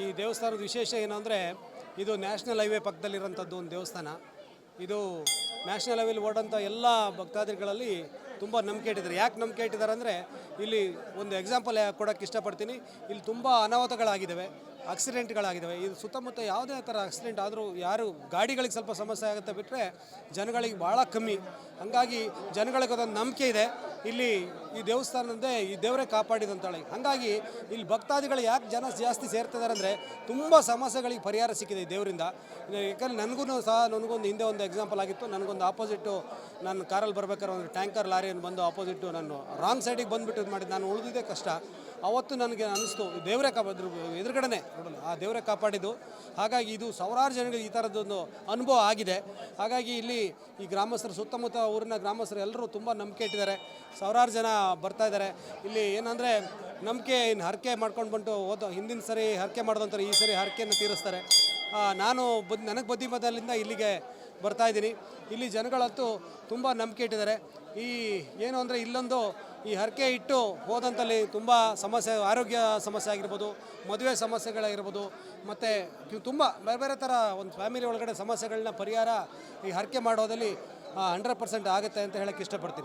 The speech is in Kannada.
ಈ ದೇವಸ್ಥಾನದ ವಿಶೇಷ ಏನು ಅಂದರೆ ಇದು ನ್ಯಾಷನಲ್ ಹೈವೇ ಪಕ್ಕದಲ್ಲಿರೋಂಥದ್ದು ಒಂದು ದೇವಸ್ಥಾನ. ಇದು ನ್ಯಾಷನಲ್ ಹೈವೇಲಿ ಓಡೋಂಥ ಎಲ್ಲ ಭಕ್ತಾದಿಗಳಲ್ಲಿ ತುಂಬ ನಂಬಿಕೆ ಇಟ್ಟಿದ್ದಾರೆ. ಯಾಕೆ ನಂಬಿಕೆ ಇಟ್ಟಿದ್ದಾರೆ ಅಂದರೆ, ಇಲ್ಲಿ ಒಂದು ಎಕ್ಸಾಂಪಲ್ ಕೊಡೋಕ್ಕೆ ಇಷ್ಟಪಡ್ತೀನಿ. ಇಲ್ಲಿ ತುಂಬ ಅನಾಹುತಗಳಾಗಿದ್ದಾವೆ ಆಕ್ಸಿಡೆಂಟ್ಗಳಾಗಿದ್ದಾವೆ ಇದು ಸುತ್ತಮುತ್ತ ಯಾವುದೇ ಥರ ಆಕ್ಸಿಡೆಂಟ್ ಆದರೂ ಯಾರು ಗಾಡಿಗಳಿಗೆ ಸ್ವಲ್ಪ ಸಮಸ್ಯೆ ಆಗುತ್ತೆ ಬಿಟ್ಟರೆ ಜನಗಳಿಗೆ ಭಾಳ ಕಮ್ಮಿ. ಹಾಗಾಗಿ ಜನಗಳಿಗೆ ಅದೊಂದು ನಂಬಿಕೆ ಇದೆ. ಇಲ್ಲಿ ಈ ದೇವಸ್ಥಾನದೇ ಈ ದೇವರೇ ಕಾಪಾಡಿದಂತಾಳೆ. ಹಾಗಾಗಿ ಇಲ್ಲಿ ಭಕ್ತಾದಿಗಳು ಯಾಕೆ ಜನ ಜಾಸ್ತಿ ಸೇರ್ತಿದ್ದಾರೆ ಅಂದರೆ ತುಂಬ ಸಮಸ್ಯೆಗಳಿಗೆ ಪರಿಹಾರ ಸಿಕ್ಕಿದೆ ಈ ದೇವರಿಂದ. ಯಾಕಂದರೆ ನನಗೂ ಸಹ ನನಗೊಂದು ಹಿಂದೆ ಒಂದು ಎಕ್ಸಾಂಪಲ್ ಆಗಿತ್ತು. ನನಗೊಂದು ಆಪೋಸಿಟ್ಟು ನಾನು ಕಾರಲ್ಲಿ ಬರ್ಬೇಕಾದ್ರೆ ಒಂದು ಟ್ಯಾಂಕರ್ ಲಾರಿಯನ್ನು ಬಂದು ಆಪೋಸಿಟ್ಟು ನಾನು ರಾಂಗ್ ಸೈಡಿಗೆ ಬಂದುಬಿಟ್ಟು ಇದು ಮಾಡಿದ್ದು. ನಾನು ಉಳಿದಿದ್ದೆ ಕಷ್ಟ. ಅವತ್ತು ನನಗೆ ಅನಿಸ್ತು ದೇವರೇ ಕಾಪಾಡಿದ್ರು, ಎದುರುಗಡೆನೆ ನೋಡಲು ಆ ದೇವರೇ ಕಾಪಾಡಿದ್ದು. ಹಾಗಾಗಿ ಇದು ಸಾವಿರಾರು ಜನಗಳಿಗೆ ಈ ಥರದ್ದೊಂದು ಅನುಭವ ಆಗಿದೆ. ಹಾಗಾಗಿ ಇಲ್ಲಿ ಈ ಗ್ರಾಮಸ್ಥರು, ಸುತ್ತಮುತ್ತ ಊರಿನ ಗ್ರಾಮಸ್ಥರು ಎಲ್ಲರೂ ತುಂಬ ನಂಬಿಕೆ ಇಟ್ಟಿದ್ದಾರೆ. ಸಾವಿರಾರು ಜನ ಬರ್ತಾ ಇದ್ದಾರೆ. ಇಲ್ಲಿ ಏನಂದರೆ, ನಂಬಿಕೆ ಇನ್ನು ಹರಕೆ ಮಾಡ್ಕೊಂಡು ಬಂದು ಹೋದ ಹಿಂದಿನ ಸರಿ ಹರಕೆ ಮಾಡಿದಂತಾರೆ ಈ ಸರಿ ಹರಕೆಯನ್ನು ತೀರಿಸ್ತಾರೆ. ನಾನು ಬದ್, ನನಗೆ ಬದ್ದಿಮದಲ್ಲಿಂದ ಇಲ್ಲಿಗೆ ಬರ್ತಾ ಇದ್ದೀನಿ. ಇಲ್ಲಿ ಜನಗಳಂತೂ ತುಂಬ ನಂಬಿಕೆ ಇಟ್ಟಿದ್ದಾರೆ. ಈ, ಏನು ಅಂದರೆ ಇಲ್ಲೊಂದು ಈ ಹರಕೆ ಇಟ್ಟು ಹೋದಂತಲ್ಲಿ ತುಂಬ ಸಮಸ್ಯೆ, ಆರೋಗ್ಯ ಸಮಸ್ಯೆ ಆಗಿರ್ಬೋದು, ಮದುವೆ ಸಮಸ್ಯೆಗಳಾಗಿರ್ಬೋದು, ಮತ್ತು ತುಂಬ ಬೇರೆ ಬೇರೆ ಥರ ಒಂದು ಫ್ಯಾಮಿಲಿ ಒಳಗಡೆ ಸಮಸ್ಯೆಗಳನ್ನ ಪರಿಹಾರ ಈ ಹರಕೆ ಮಾಡೋದಲ್ಲಿ ಹಂಡ್ರೆಡ್ ಪರ್ಸೆಂಟ್ ಆಗುತ್ತೆ ಅಂತ ಹೇಳಕ್ಕೆ ಇಷ್ಟಪಡ್ತೀನಿ.